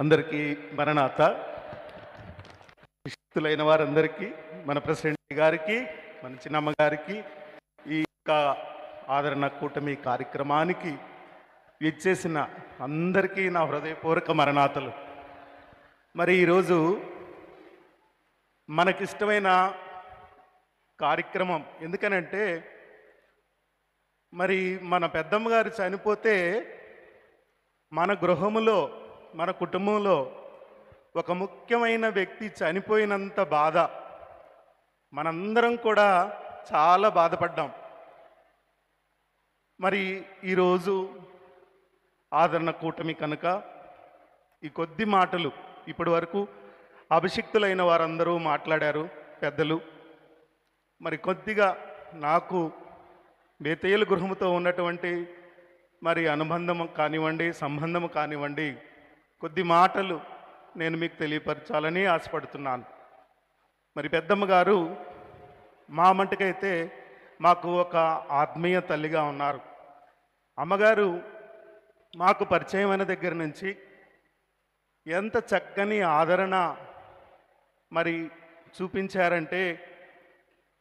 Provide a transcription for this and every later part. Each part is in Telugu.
అందరికీ మరణాత. విశిస్తులైన వారందరికీ మన ప్రెసిడెంట్ గారికి మన చిన్నమ్మ గారికి ఈ యొక్క ఆదరణ కూటమి కార్యక్రమానికి ఇచ్చేసిన అందరికీ నా హృదయపూర్వక మరణాతలు. మరి ఈరోజు మనకిష్టమైన కార్యక్రమం ఎందుకనంటే మరి మన పెద్దమ్మ గారు చనిపోతే మన గృహములో మన కుటుంబంలో ఒక ముఖ్యమైన వ్యక్తి చనిపోయినంత బాధ మనందరం కూడా చాలా బాధపడ్డాం. మరి ఈరోజు ఆదరణ కూటమి కనుక ఈ కొద్ది మాటలు ఇప్పటి వరకు అభిషిక్తులైన వారందరూ మాట్లాడారు పెద్దలు. మరి కొద్దిగా నాకు బేతేయుల గృహముతో ఉన్నటువంటి మరి అనుబంధము కానివ్వండి సంబంధము కానివ్వండి కొద్ది మాటలు నేను మీకు తెలియపరచాలని ఆశపడుతున్నాను. మరి పెద్దమ్మ గారు మా మంటకైతే మాకు ఒక ఆత్మీయ తల్లిగా ఉన్నారు. అమ్మగారు మాకు పరిచయమైన దగ్గర నుంచి ఎంత చక్కని ఆదరణ మరి చూపించారంటే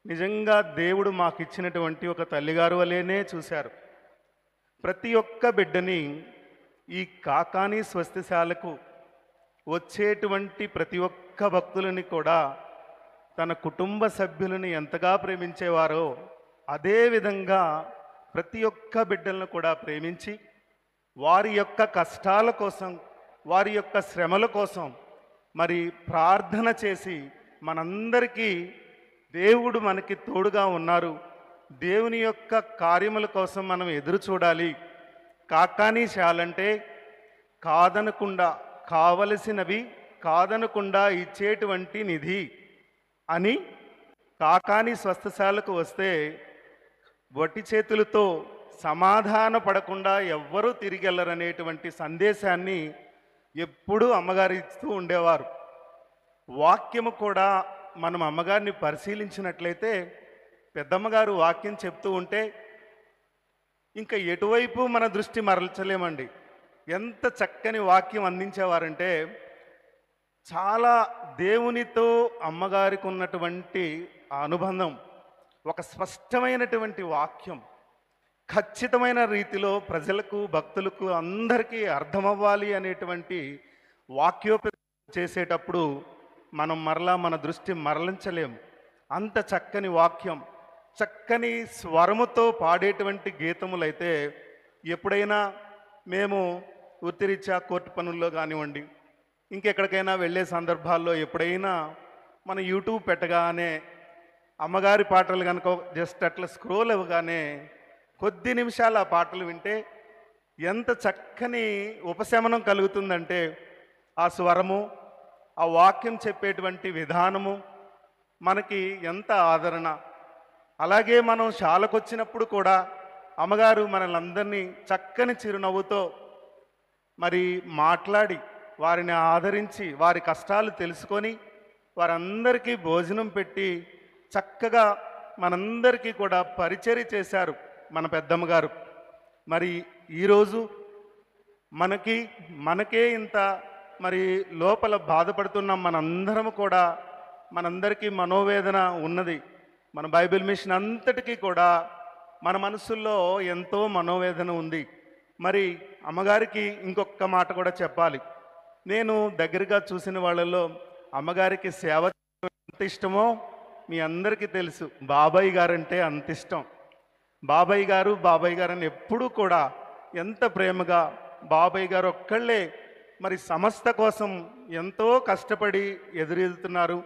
నిజంగా దేవుడు మాకు ఇచ్చినటువంటి ఒక తల్లిగారు వలేనే చూశారు. ప్రతి ఒక్క బిడ్డని ఈ కాకాని స్వస్తిశాలకు వచ్చేటువంటి ప్రతి ఒక్క భక్తులని కూడా తన కుటుంబ సభ్యులని ఎంతగా ప్రేమించేవారో అదే విధంగా ప్రతి ఒక్క బిడ్డలను కూడా ప్రేమించి వారి యొక్క కష్టాల కోసం వారి యొక్క శ్రమల కోసం మరి ప్రార్థన చేసి మనందరికీ దేవుడు మనకి తోడుగా ఉన్నారు. దేవుని యొక్క కార్యముల కోసం మనం ఎదురు చూడాలి. కాకాని శాలంటే కాదనకుండా కావలసినవి కాదనకుండా ఇచ్చేటువంటి నిధి అని కాకాని స్వస్థశాలకు వస్తే వట్టి చేతులతో సమాధాన పడకుండా ఎవ్వరూ తిరిగెళ్ళరనేటువంటి సందేశాన్ని ఎప్పుడూ అమ్మగారు ఇస్తూ ఉండేవారు. వాక్యము కూడా మనం అమ్మగారిని పరిశీలించినట్లయితే పెద్దమ్మగారు వాక్యం చెప్తూ ఉంటే ఇంకా ఎటువైపు మన దృష్టి మరల్చలేమండి. ఎంత చక్కని వాక్యం అందించేవారంటే చాలా దేవునితో అమ్మగారికి ఉన్నటువంటి ఆ అనుబంధం ఒక స్పష్టమైనటువంటి వాక్యం ఖచ్చితమైన రీతిలో ప్రజలకు భక్తులకు అందరికీ అర్థమవ్వాలి అనేటువంటి వాక్యోప చేసేటప్పుడు మనం మరలా మన దృష్టి మరలించలేము అంత చక్కని వాక్యం. చక్కని స్వరముతో పాడేటువంటి గీతములైతే ఎప్పుడైనా మేము వృత్తిరీత్యా కోర్టు పనుల్లో కానివ్వండి ఇంకెక్కడికైనా వెళ్ళే సందర్భాల్లో ఎప్పుడైనా మన యూట్యూబ్ పెట్టగానే అమ్మగారి పాటలు కనుక జస్ట్ అట్లా స్క్రోల్ అవ్వగానే కొద్ది నిమిషాలు ఆ పాటలు వింటే ఎంత చక్కని ఉపశమనం కలుగుతుందంటే ఆ స్వరము ఆ వాక్యం చెప్పేటువంటి విధానము మనకి ఎంత ఆదరణ. అలాగే మనం శాలకొచ్చినప్పుడు కూడా అమ్మగారు మనల్ని అందరినీ చక్కని చిరునవ్వుతో మరి మాట్లాడి వారిని ఆదరించి వారి కష్టాలు తెలుసుకొని వారందరికీ భోజనం పెట్టి చక్కగా మనందరికీ కూడా పరిచర్య చేశారు మన పెద్దమ్మ గారు మరి ఈరోజు మనకి మనకే ఇంత మరి లోపల బాధపడుతున్న మనందరం కూడా మనందరికీ మనోవేదన ఉన్నది. మన బైబిల్ మిషన్ అంతటికీ కూడా మన మనసుల్లో ఎంతో మనోవేదన ఉంది. మరి అమ్మగారికి ఇంకొక మాట కూడా చెప్పాలి. నేను దగ్గరగా చూసిన వాళ్ళలో అమ్మగారికి సేవ ఎంత ఇష్టమో మీ అందరికీ తెలుసు. బాబాయ్ గారంటే అంత ఇష్టం. బాబాయ్ గారు బాబాయ్ గారని ఎప్పుడూ కూడా ఎంత ప్రేమగా బాబాయ్ గారు ఒక్కళ్ళే మరి సమస్త కోసం ఎంతో కష్టపడి ఎదురెళ్తున్నారు.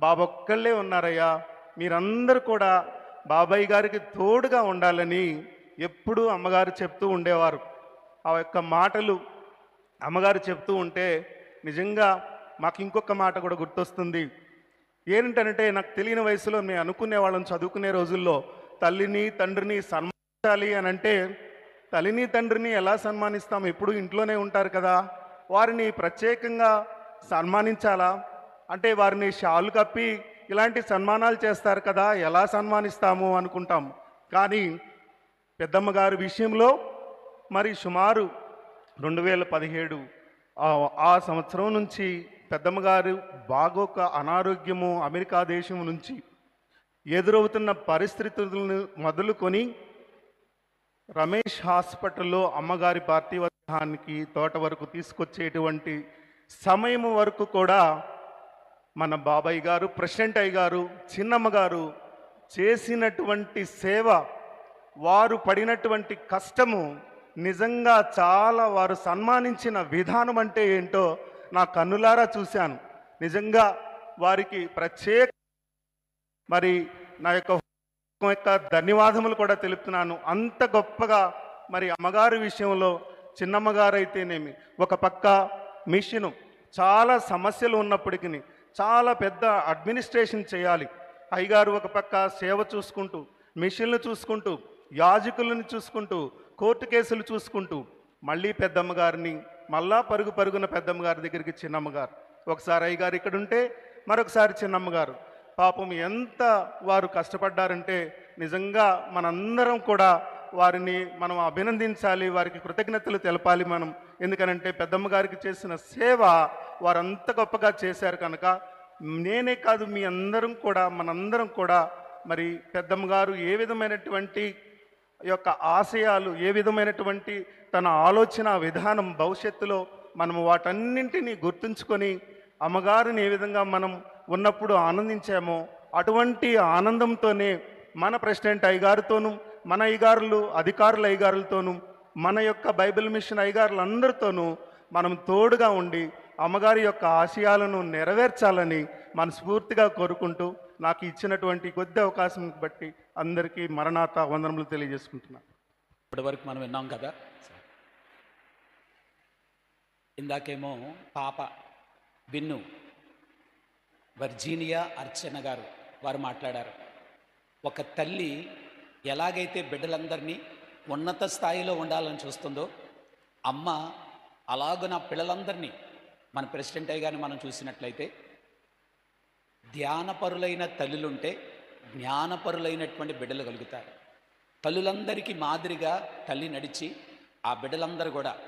బాబు ఒక్కళ్ళే ఉన్నారయ్యా. మీరందరూ కూడా బాబాయ్ గారికి తోడుగా ఉండాలని ఎప్పుడూ అమ్మగారు చెప్తూ ఉండేవారు. ఆ యొక్క మాటలు అమ్మగారు చెప్తూ ఉంటే నిజంగా మాకు ఇంకొక మాట కూడా గుర్తొస్తుంది. ఏంటంటే నాకు తెలియని వయసులో మేము అనుకునే వాళ్ళని చదువుకునే రోజుల్లో తల్లిని తండ్రిని సన్మానించాలి అని అంటే తల్లిని తండ్రిని ఎలా సన్మానిస్తాం? ఎప్పుడు ఇంట్లోనే ఉంటారు కదా. వారిని ప్రత్యేకంగా సన్మానించాలా? అంటే వారిని షాలు కప్పి ఇలాంటి సన్మానాలు చేస్తారు కదా ఎలా సన్మానిస్తాము అనుకుంటాం. కానీ పెద్దమ్మ గారి విషయంలో మరి సుమారు రెండు వేల పదిహేడు ఆ- సంవత్సరం నుంచి పెద్దమ్మ గారు బాగోక అనారోగ్యము అమెరికా దేశం నుంచి ఎదురవుతున్న పరిస్థితులను మొదలుకొని రమేష్ హాస్పిటల్లో అమ్మగారి పార్థివ దేహానికి తోట వరకు తీసుకొచ్చేటువంటి సమయం వరకు కూడా మన బాబాయ్ గారు ప్రెసిడెంట్ అయ్య గారు చిన్నమ్మ గారు చేసినటువంటి సేవ వారు పడినటువంటి కష్టము నిజంగా చాలా వారు సన్మానించిన విధానం అంటే ఏంటో నా కన్నులారా చూశాను. నిజంగా వారికి ప్రత్యేక మరి నా యొక్క యొక్క ధన్యవాదములు కూడా తెలుపుతున్నాను. అంత గొప్పగా మరి అమ్మగారి విషయంలో చిన్నమ్మగారు అయితేనేమి ఒక పక్క మిషను చాలా సమస్యలు ఉన్నప్పటికీ చాలా పెద్ద అడ్మినిస్ట్రేషన్ చేయాలి. అయ్యగారు ఒక పక్క సేవ చూసుకుంటూ మిషన్లు చూసుకుంటూ యాజకులను చూసుకుంటూ కోర్టు కేసులు చూసుకుంటూ మళ్ళీ పెద్దమ్మ గారిని మళ్ళా పరుగు పరుగున పెద్దమ్మ గారి దగ్గరికి చిన్నమ్మగారు. ఒకసారి అయ్యగారు ఇక్కడ ఉంటే మరొకసారి చిన్నమ్మగారు. పాపం ఎంత వారు కష్టపడ్డారంటే నిజంగా మనందరం కూడా వారిని మనం అభినందించాలి వారికి కృతజ్ఞతలు తెలపాలి మనం. ఎందుకనంటే పెద్దమ్మ గారికి చేసిన సేవ వారంత గొప్పగా చేశారు కనుక నేనే కాదు మీ అందరం కూడా మనందరం కూడా మరి పెద్దమ్మ గారు ఏ విధమైనటువంటి యొక్క ఆశయాలు ఏ విధమైనటువంటి తన ఆలోచన విధానం భవిష్యత్తులో మనము వాటన్నింటినీ గుర్తుంచుకొని అమ్మగారిని ఏ విధంగా మనం ఉన్నప్పుడు ఆనందించామో అటువంటి ఆనందంతోనే మన ప్రెసిడెంట్ అయ్యగారితోనూ మన అయ్యగారులు అధికారుల అయ్యగారులతోనూ మన యొక్క బైబిల్ మిషన్ అయ్యగారులందరితోనూ మనం తోడుగా ఉండి అమ్మగారి యొక్క ఆశయాలను నెరవేర్చాలని మనస్ఫూర్తిగా కోరుకుంటూ నాకు ఇచ్చినటువంటి కొద్ది అవకాశం బట్టి అందరికీ మరణాత వందనములు తెలియజేసుకుంటున్నాను. ఇప్పటివరకు మనం విన్నాం కదా? ఇందాకేమో పాప బిన్ను వర్జీనియా అర్చన గారు వారు మాట్లాడారు. ఒక తల్లి ఎలాగైతే బిడ్డలందరినీ ఉన్నత స్థాయిలో ఉండాలని చూస్తుందో అమ్మ అలాగున పిల్లలందరినీ మన ప్రెసిడెంట్ అయ్యగారిని మనం చూసినట్లయితే ధ్యానపరులైన తల్లులుంటే జ్ఞానపరులైనటువంటి బిడ్డలు కలుగుతారు. తల్లులందరికీ మాదిరిగా తల్లి నడిచి ఆ బిడ్డలందరూ కూడా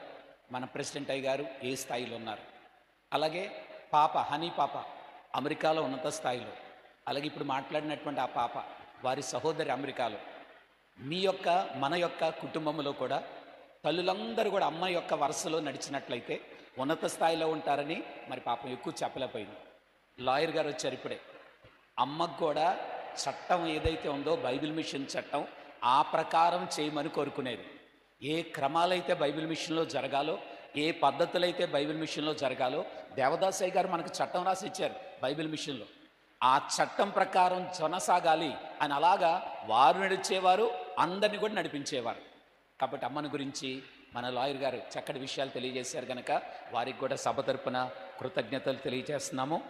మన ప్రెసిడెంట్ అయ్య గారు ఏ స్థాయిలో ఉన్నారు? అలాగే పాప హనీ పాప అమెరికాలో ఉన్నత స్థాయిలో. అలాగే ఇప్పుడు మాట్లాడినటువంటి ఆ పాప వారి సహోదరి అమెరికాలో. మీ యొక్క మన యొక్క కుటుంబంలో కూడా తల్లులందరూ కూడా అమ్మ యొక్క వరుసలో నడిచినట్లయితే ఉన్నత స్థాయిలో ఉంటారని మరి పాపం ఎక్కువ చెప్పలేకపోయింది. లాయర్ గారు వచ్చారు ఇప్పుడే. అమ్మకు కూడా చట్టం ఏదైతే ఉందో బైబిల్ మిషన్ చట్టం ఆ ప్రకారం చేయమని కోరుకునేది. ఏ క్రమాలైతే బైబిల్ మిషన్లో జరగాలో ఏ పద్ధతులైతే బైబిల్ మిషన్లో జరగాలో దేవదాసయ్య గారు మనకు చట్టం రాసి ఇచ్చారు బైబిల్ మిషన్లో. ఆ చట్టం ప్రకారం కొనసాగాలి అని అలాగా వారు నడిచేవారు అందరిని కూడా నడిపించేవారు. కాబట్టి అమ్మని గురించి మన లాయర్ గారు చక్కటి విషయాలు తెలియజేశారు కనుక వారికి కూడా సభ తరపున కృతజ్ఞతలు తెలియజేస్తున్నాము.